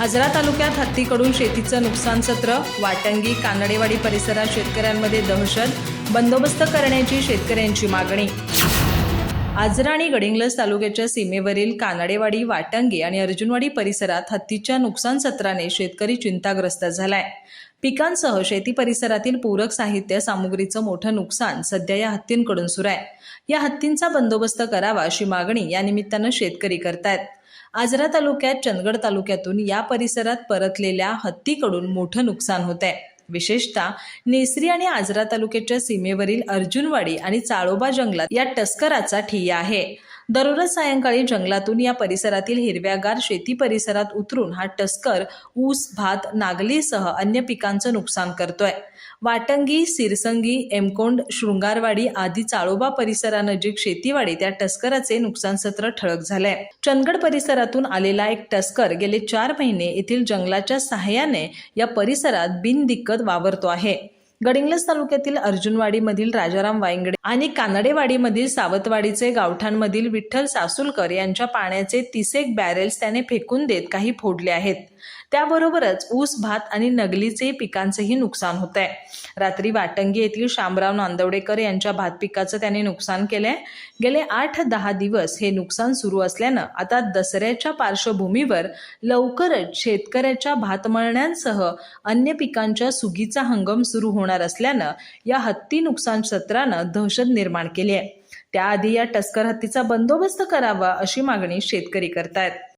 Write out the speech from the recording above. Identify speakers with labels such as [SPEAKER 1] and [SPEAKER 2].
[SPEAKER 1] आजरा तालुक्यात हत्तीकडून शेतीचं नुकसान सत्र वाटंगी कानडेवाडी परिसरात शेतकऱ्यांमध्ये दहशत बंदोबस्त करण्याची शेतकऱ्यांची मागणी. आजरा आणि गडिंग्लज तालुक्याच्या सीमेवरील कानडेवाडी वाटंगी आणि अर्जुनवाडी परिसरात हत्तीच्या नुकसान सत्राने शेतकरी चिंताग्रस्त झालाय. पिकांसह शेती परिसरातील पूरक साहित्य सामुग्रीचं मोठं नुकसान सध्या या हत्तींकडून सुरू आहे. या हत्तींचा बंदोबस्त करावा अशी मागणी या निमित्तानं शेतकरी करतायत. आजरा तालुक्यात चंदगड तालुक्यातून या परिसरात परतलेल्या हत्तीकडून मोठं नुकसान होत आहे विशेषतः नेसरी आणि आजरा तालुक्याच्या सीमेवरील अर्जुनवाडी आणि चाळोबा जंगलात या टस्कराचा ठिय्या आहे. दररोज सायंकाळी जंगलातून या परिसरातील हिरव्यागार शेती परिसरात उतरून हा टस्कर ऊस भात नागलीसह अन्य पिकांचं नुकसान करतोय. वाटंगी सिरसंगी एमकोंड शृंगारवाडी आदी चाळोबा परिसरानजीक शेतीवाडी त्या टस्कराचे नुकसान सत्र ठळक झालंय. चंदगड परिसरातून आलेला एक टस्कर गेले चार महिने येथील जंगलाच्या सहाय्याने या परिसरात बिनदिक्कत वावरतो आहे. गडिंग्लज तालुक्यातील अर्जुनवाडीमधील राजाराम वायंगडे आणि कानडेवाडीमधील सावतवाडीचे गावठाणमधील विठ्ठल सासुलकर यांच्या पाण्याचे तिसेक बॅरेल्स त्याने फेकून देत काही फोडले आहेत. त्याबरोबरच ऊस भात आणि नगलीचे पिकांचेही नुकसान होत आहे रात्री वाटंगी येथील शामराव नांदवडेकर यांच्या भात पिकाचं त्याने नुकसान केलंय. गेले आठ दहा दिवस हे नुकसान सुरू असल्यानं आता दसऱ्याच्या पार्श्वभूमीवर लवकरच शेतकऱ्याच्या भातमळण्यांसह अन्य पिकांच्या सुगीचा हंगाम सुरू होणार होणार असल्यानं या हत्ती नुकसान सत्रानं दहशत निर्माण केली आहे. त्याआधी या टस्कर हत्तीचा बंदोबस्त करावा अशी मागणी शेतकरी करतायत.